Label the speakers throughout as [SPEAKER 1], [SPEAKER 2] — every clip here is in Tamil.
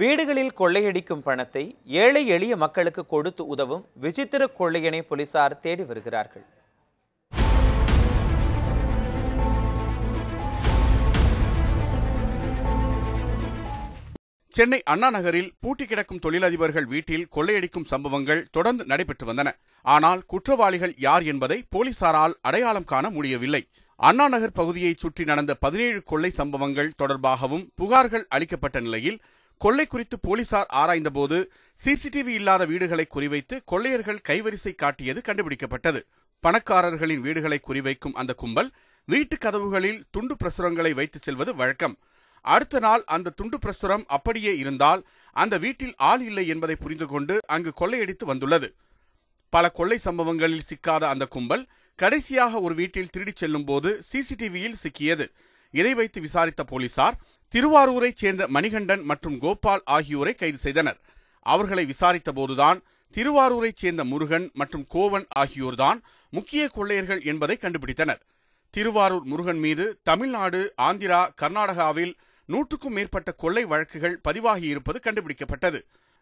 [SPEAKER 1] வீடுகளில் கொள்ளையடிக்கும் பணத்தை ஏழை எளிய மக்களுக்கு கொடுத்து உதவும் விசித்திர கொள்ளையனை போலீசார் தேடி வருகிறார்கள்.
[SPEAKER 2] சென்னை அண்ணா நகரில் பூட்டி கிடக்கும் தொழிலதிபர்கள் வீட்டில் கொள்ளையடிக்கும் சம்பவங்கள் தொடர்ந்து நடைபெற்று வந்தன. ஆனால் குற்றவாளிகள் யார் என்பதை போலீசாரால் அடையாளம் காண முடியவில்லை. அண்ணா நகர் பகுதியைச் சுற்றி நடந்த பதினேழு கொள்ளை சம்பவங்கள் தொடர்பாகவும் புகார்கள் அளிக்கப்பட்ட நிலையில் கொள்ளை குறித்து போலீசார் ஆராய்ந்தபோது சிசிடிவி இல்லாத வீடுகளை குறிவைத்து கொள்ளையர்கள் கைவரிசை காட்டியது கண்டுபிடிக்கப்பட்டது. பணக்காரர்களின் வீடுகளை குறிவைக்கும் அந்த கும்பல் வீட்டு கதவுகளில் துண்டு பிரசுரங்களை வைத்துச் செல்வது வழக்கம். அடுத்த நாள் அந்த துண்டு பிரசுரம் அப்படியே இருந்தால் அந்த வீட்டில் ஆள் இல்லை என்பதை புரிந்து கொண்டு அங்கு கொள்ளையடித்து வந்துள்ளது. பல கொள்ளை சம்பவங்களில் சிக்காத அந்த கும்பல் கடைசியாக ஒரு வீட்டில் திருடிச் செல்லும் போது சிசிடிவியில் சிக்கியது. இதை வைத்து விசாரித்த போலீசார் திருவாரூரைச் சேர்ந்த மணிகண்டன் மற்றும் கோபால் ஆகியோரை கைது செய்தனர். அவர்களை விசாரித்த போதுதான் திருவாரூரைச் சேர்ந்த முருகன் மற்றும் கோவன் ஆகியோர்தான் முக்கிய கொள்ளையர்கள் என்பதை கண்டுபிடித்தனர். திருவாரூர் முருகன் மீது தமிழ்நாடு ஆந்திரா கர்நாடகாவில் நூற்றுக்கும் மேற்பட்ட கொள்ளை வழக்குகள் பதிவாகியிருப்பது கண்டுபிடிக்கப்பட்டது.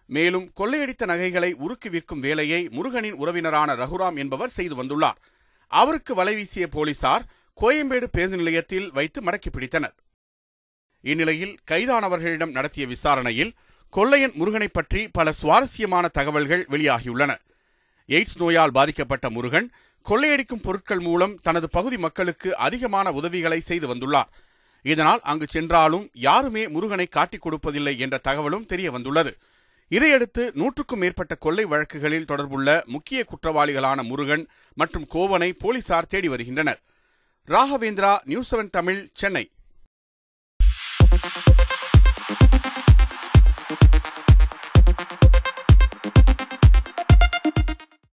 [SPEAKER 2] மேலும் கொள்ளையடித்த நகைகளை உருக்கி விற்கும் வேலையை முருகனின் உறவினரான ரகுராம் என்பவர் செய்து வந்துள்ளார். அவருக்கு வலைவீசிய போலீசார் கோயம்பேடு பேருந்து நிலையத்தில் வைத்து மடக்கி பிடித்தனர். இந்நிலையில் கைதானவர்களிடம் நடத்திய விசாரணையில் கொள்ளையன் முருகனை பற்றி பல சுவாரஸ்யமான தகவல்கள் வெளியாகியுள்ளன. எய்ட்ஸ் நோயால் பாதிக்கப்பட்ட முருகன் கொள்ளையடிக்கும் பொருட்கள் மூலம் தனது பகுதி மக்களுக்கு அதிகமான உதவிகளை செய்து வந்துள்ளார். இதனால் அங்கு சென்றாலும் யாருமே முருகனை காட்டிக் கொடுப்பதில்லை என்ற தகவலும் தெரிய வந்துள்ளது இதையடுத்து நூற்றுக்கும் மேற்பட்ட கொள்ளை வழக்குகளில் தொடர்புள்ள முக்கிய குற்றவாளிகளான முருகன் மற்றும் கோவனை போலீசார் தேடி வருகின்றனர். Raghavendra news seven Tamil Chennai.